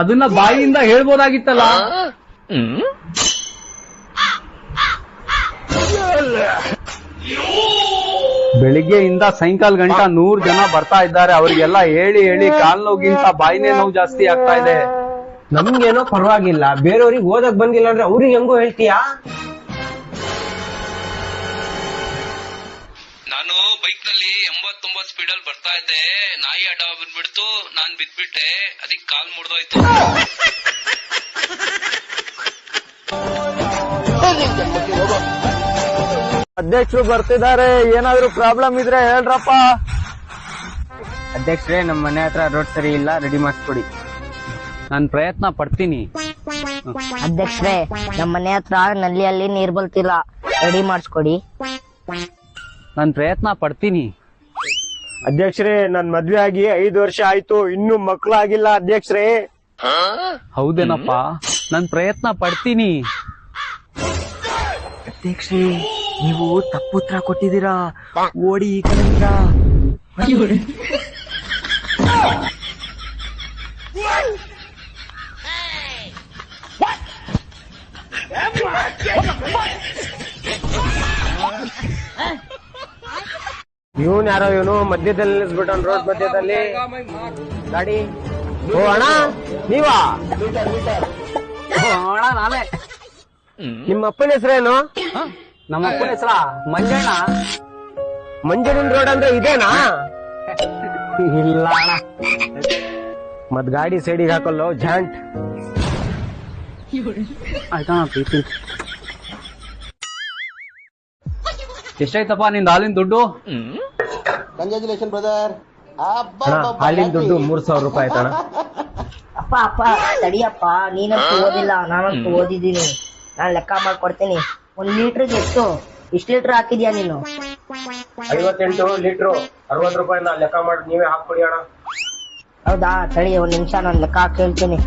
ಅದನ್ನ ಬಾಯಿಯಿಂದ ಹೇಳ್ಬೋದಾಗಿತ್ತಲ್ಲ? ಬೆಳಿಗ್ಗೆಯಿಂದ ಸಾಯಂಕಾಲ ಗಂಟ ನೂರ್ ಜನ ಬರ್ತಾ ಇದ್ದಾರೆ. ಅವರಿಗೆಲ್ಲ ಹೇಳಿ ಹೇಳಿ ಕಾಲ್ ನೋಗಿಂತ ಬಾಯಿನೇ ನೋವು ಜಾಸ್ತಿ ಆಗ್ತಾ ಇದೆ. ನಮ್ಗೇನೋ ಪರವಾಗಿಲ್ಲ. ಬೇರೆಯವ್ರಿಗೆ ಓದಕ್ ಬಂದಿಲ್ಲ ಅಂದ್ರೆ ಅವ್ರಿಗೆ ಹೆಂಗೋ ಹೇಳ್ತೀಯಾ? ಬೈಕ್ನಲ್ಲಿ ಎಂಬತ್ತೊಂಬತ್ ಸ್ಪೀಡ್ ಅಲ್ಲಿ ಬರ್ತಾ ಇದ್ದೆ. ನಾಯಿ ಅಡ್ಡ ಬಂದ್ಬಿಡ್ತು. ನಾನ್ ಬಿದ್ಬಿಟ್ಟೆ. ಅದಕ್ಕೆ ಕಾಲ್ ಮುರಿದೋಯ್ತು. ಅಧ್ಯಕ್ಷರು ಬರ್ತಿದ್ದಾರೆ. ಏನಾದ್ರು ಪ್ರಾಬ್ಲಮ್ ಇದ್ರೆ ಹೇಳ್ರಪ್ಪ. ಅಧ್ಯಕ್ಷರೇ ನಮ್ಮ ಮನೆ ಹತ್ರ ರೋಡ್ ಸರಿ ಇಲ್ಲ. ರೆಡಿ ಮಾಡಿಸ್ಕೊಡಿ. ನಾನ್ ಪ್ರಯತ್ನ ಪಡ್ತೀನಿ. ಅಧ್ಯಕ್ಷರೇ ನಮ್ಮ ಮನೆ ಹತ್ರ ನಲ್ಲಿಯಲ್ಲಿ ನೀರ್ ಬಲ್ತಿಲ್ಲ. ರೆಡಿ ಮಾಡಿಸ್ಕೊಡಿ. ನಾನ್ ಪ್ರಯತ್ನ ಪಡ್ತೀನಿ. ಅಧ್ಯಕ್ಷರೇ ನನ್ ಮದ್ವೆ ಆಗಿ ಐದು ವರ್ಷ ಆಯ್ತು. ಇನ್ನು ಮಕ್ಳಾಗಿಲ್ಲ ಅಧ್ಯಕ್ಷರೇ. ಹೌದೇನಪ್ಪ? ನಾನ್ ಪ್ರಯತ್ನ ಪಡ್ತೀನಿ. ಅಧ್ಯಕ್ಷರೇ ನೀವು ತಪ್ಪು ಉತ್ತರ ಕೊಟ್ಟಿದ್ದೀರಾ? ಓಡಿ ಈ ಕಡೆಯಿಂದ ಇವನ್ ಯಾರೋ ಇವನು ಮಧ್ಯದಲ್ಲಿ ನಿಲ್ಲಿಸ್ಬಿಟ್ಟನ್ ರೋಡ್ ಮಧ್ಯದಲ್ಲಿ. ಗಾಡಿ. ಓ ಅಣ್ಣ ನೀವಾ? ಅಣ್ಣ ನಾನೇ. ನಿಮ್ಮ ಅಪ್ಪನ ಹೆಸರೇನು ನಮ್ಮ ಅಪ್ಪನ ಹೆಸರ? ಮಂಜಣ್ಣ. ಮಂಜುನಿನ್ ರೋಡ್ ಅಂದ್ರೆ ಇದೇನಾ? ಇಲ್ಲ ಅಣ್ಣ. ಮತ್ ಗಾಡಿ ಸೈಡಿಗೆ ಹಾಕಲ್ಲೋ ಜಾಂಟ್. ಆಯ್ತಾ ಪ್ರೀತಿ. ಎಷ್ಟಾಯ್ತಪ್ಪ ನಿಂದ ಹಾಲಿನ ದುಡ್ಡು? ಕಂಗ್ರ್ಯಾಚುಲೇಷನ್ ಬ್ರದರ್ ಹಾಲಿನ ದುಡ್ಡು ಮೂರ್ ಸಾವಿರ ರೂಪಾಯಿ ಆಯ್ತಣ ಅಪ್ಪ ಅಪ್ಪ ತಡಿಯಪ್ಪ. ನೀನಂತೂ ಓದಿಲ್ಲ ನಾನಂತೂ ಓದಿದ್ದೀನಿ. ನಾನ್ ಲೆಕ್ಕ ಮಾಡ್ಕೊಡ್ತೀನಿ. ಒಂದ್ ಲೀಟರ್ ಎಷ್ಟು ಇಷ್ಟು ಲೀಟರ್ ಹಾಕಿದ್ಯಾ ನೀನು? ಐವತ್ತೆಂಟು ಲೀಟ್ರು. ಅರವತ್ತು ನಾ ಲೆಕ್ಕ ಮಾಡಿ ನೀವೇ ಹಾಕ್ಬಿಡಿ ಅಣ್ಣ. ಹೌದಾ? ತಡಿ ಒಂದ್ ನಿಮಿಷ ನಾನು ಲೆಕ್ಕ ಹಾಕಿ ಹೇಳ್ತೀನಿ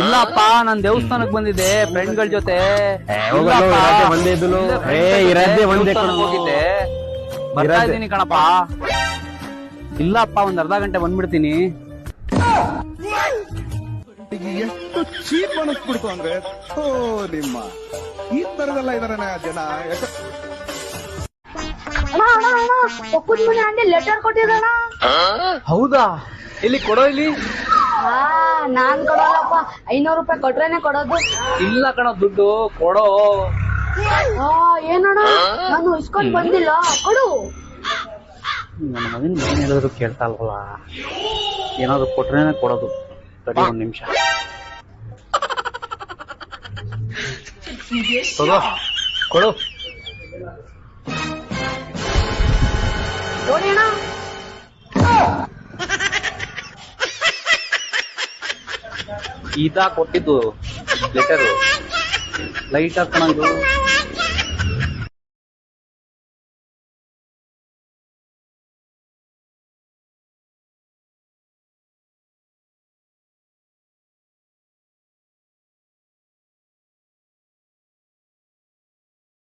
ಇಲ್ಲಪ್ಪ ನಾನ್ ದೇವಸ್ಥಾನಕ್ ಬಂದಿದ್ದೆ ಫ್ರೆಂಡ್ಗಳ ಜೊತೆ. ಹೋಗಲ್ಲ, ಇಲ್ಲಪ್ಪ. ಇರದ್ದೇ ಒಂದೇ ಇದ್ದುನು. ಏ, ಇರದ್ದೇ ಜೊತೆ ಒಂದೇ हाँ। ಹೋಗಿದ್ದೆ. ಬರ್ತಾ. ಇದ್ದೀನಿ ಕಣಪ್ಪ. ಇಲ್ಲಪ್ಪ ಒಂದ್ ಅರ್ಧ ಗಂಟೆ ಬಂದ್ಬಿಡ್ತೀನಿ. ಎಷ್ಟು ಚೀಪ್ ಅನಿಸ್ಬಿಡ್ತು ಅಂದ್ರೆ? ಥೋ ನಿಮ್ಮ. ಈ ತರದೆಲ್ಲ ಇದಾರೆ ಜನ. ಒಕ್ಕದ ಮನೆ ಅಂದೆ ಲೆಟರ್ ಕೊಟ್ಟಿದ್ದಣ ಹೌದಾ? ಇಲ್ಲಿ ಕೊಡೋ ಇಲ್ಲಿ? ಹಾ. ನಾನ್ ಕೊಡೋಲ್ಲಪ್ಪ ಐನೂರು ರೂಪಾಯಿ ಕೊಟ್ರೇನೆ ಕೊಡೋದು. ಇಲ್ಲ ಕಣ ದುಡ್ಡು ಕೊಡೋ. ಆ ಏನಣ್ಣ? ನಾನು ಇಸ್ಕೊಂಡ್ ಬಂದಿಲ್ಲ ಕೊಡು. ನನ್ನ ಮಗನ್ ಏನ್ ಹೇಳಿದ್ರು ಕೇಳ್ತಾ ಅಲ್ವಲ್ಲ ಏನಾದ್ರು ಕೊಟ್ರೇನೆ ಕೊಡೋದು. ತಡಿ ಒಂದ್ ನಿಮಿಷ. ತಗೋ ಕೊಡು. ನೋಡಿ ಅಣ್ಣ. ಈತ ಕೊಟ್ಟಿದ್ದು ಲೆಟರ್ ಲೈಟ್ ಇದು